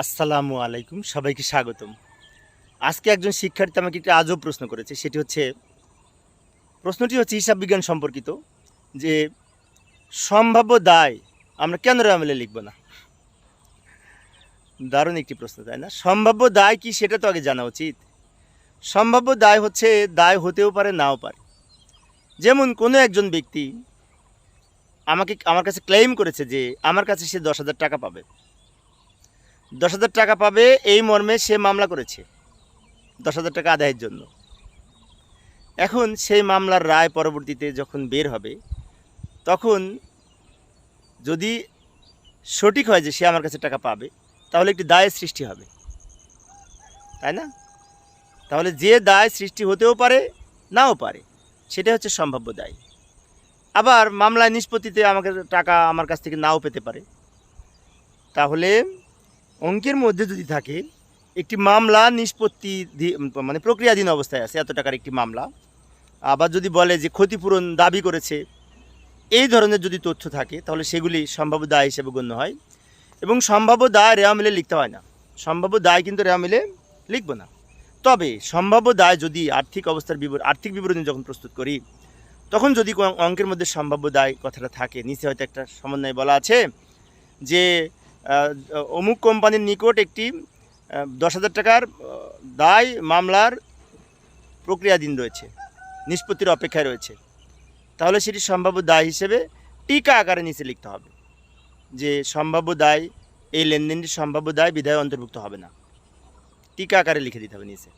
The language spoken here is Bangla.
আসসালামু আলাইকুম, সবাইকে স্বাগতম। আজকে একজন শিক্ষার্থী আমাকে একটি আজব প্রশ্ন করেছে, সেটি হচ্ছে, প্রশ্নটি হচ্ছে হিসাব বিজ্ঞান সম্পর্কিত, যে সম্ভাব্য দায় আমরা কেন রামেলে লিখব না? দারুণ একটি প্রশ্ন, তাই না? সম্ভাব্য দায় কি সেটা তো আগে জানা উচিত। সম্ভাব্য দায় হচ্ছে, দায় হতেও পারে, নাও পারে। যেমন কোনো একজন ব্যক্তি আমাকে, আমার কাছে ক্লেম করেছে যে, আমার কাছে সে দশ হাজার টাকা পাবে। দশ হাজার টাকা পাবে এই মর্মে সে মামলা করেছে। দশ হাজার টাকা আদায়ের জন্য। এখন সেই মামলার রায় পরবর্তীতে যখন বের হবে, তখন যদি সঠিক হয় যে সে আমার কাছে টাকা পাবে, তাহলে একটি দায়ের সৃষ্টি হবে। তাই না? তাহলে যে দায় সৃষ্টি হতেও পারে, নাও পারে। সেটা হচ্ছে সম্ভাব্য দায়। আবার মামলায় নিষ্পত্তিতে আমাকে টাকা আমার কাছ থেকে নাও পেতে পারে। তাহলে অঙ্কের মধ্যে যদি থাকে, একটি মামলা নিষ্পত্তি মানে প্রক্রিয়াধীন অবস্থায় আছে, এত টাকার একটি মামলা। আবার যদি বলে যে ক্ষতিপূরণ দাবি করেছে, এই ধরনের যদি তথ্য থাকে, তাহলে সেগুলি সম্ভাব্য দায় হিসেবে গণ্য হয়। এবং সম্ভাব্য দায় রেওয়া মিলে লিখতে হয় না। সম্ভাব্য দায় কিন্তু রেওয়া মিলে লিখব না। তবে সম্ভাব্য দায় যদি আর্থিক অবস্থার বিবর, আর্থিক বিবরণী যখন প্রস্তুত করি, তখন যদি অঙ্কের মধ্যে সম্ভাব্য দায় কথাটা থাকে, নিচে হয়তো একটা সমন্বয় বলা আছে যে অমুক কোম্পানির নিকট একটি দশ হাজার টাকার দায় মামলার প্রক্রিয়াধীন রয়েছে, নিষ্পত্তির অপেক্ষায় রয়েছে। তাহলে সেটি সম্ভাব্য দায় হিসেবে টিকা আকারে নিচে লিখতে হবে, যে সম্ভাব্য দায়, এই লেনদেনটি সম্ভাব্য দায় বিধায় অন্তর্ভুক্ত হবে না। টিকা আকারে লিখে দিতে হবে নিচে।